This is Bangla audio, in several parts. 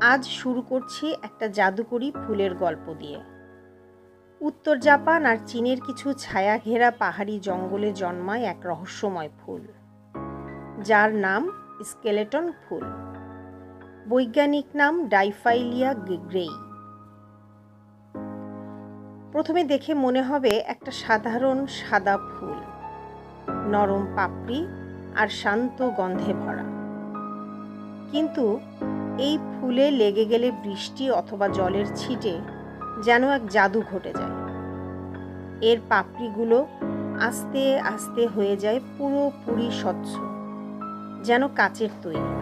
আজ শুরু করছি একটা জাদুকরি ফুলের গল্প দিয়ে। উত্তর জাপান আর চীনের কিছু ছায়া ঘেরা পাহাড়ি জঙ্গলে জন্মায় এক রহস্যময় ফুল, যার নাম স্কেলেটন ফুল। বৈজ্ঞানিক নাম ডাইফাইলিয়া গ্রেই। প্রথমে দেখে মনে হবে একটা সাধারণ সাদা ফুল, নরম পাপড়ি আর শান্ত গন্ধে ভরা। কিন্তু এই ফুলে লেগে গেলে বৃষ্টি অথবা জলের ছিটে যেন এক জাদু ঘটে যায়। এর পাপড়িগুলো আস্তে আস্তে হয়ে যায় পুরোপুরি স্বচ্ছ, যেন কাচের তৈরি।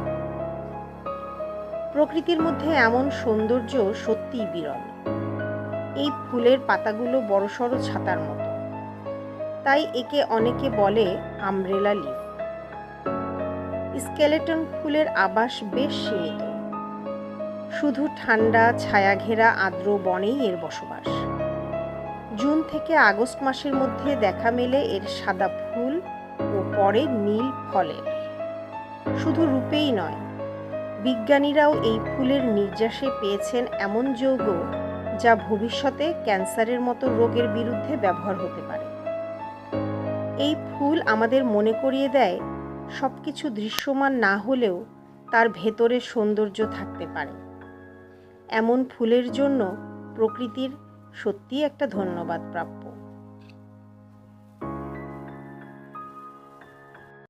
প্রকৃতির মধ্যে এমন সৌন্দর্য সত্যিই বিরল। এই ফুলের পাতাগুলো বড়সড় ছাতার মতো। তাই একে অনেকে বলে আমব্রেলা লিফ। স্কেলেটন ফুলের আবাস বেশ সীমিত। শুধু ঠান্ডা, ছায়াঘেরা, আর্দ্র বনেই এর বসবাস। জুন থেকে আগস্ট মাসের মধ্যে দেখা মেলে এর সাদা ফুল ও পরে নীল ফলের। শুধু রূপেই নয়, বিজ্ঞানীরাও এই ফুলের নির্যাসে পেয়েছেন এমন যৌগ যা ভবিষ্যতে ক্যান্সারের মতো রোগের বিরুদ্ধে ব্যবহার হতে পারে। এই ফুল আমাদের মনে করিয়ে দেয় সব কিছু দৃশ্যমান না হলেও তার ভেতরে সৌন্দর্য থাকতে পারে। এমন ফুলের জন্য প্রকৃতির সত্যিই একটা ধন্যবাদ প্রাপ্য।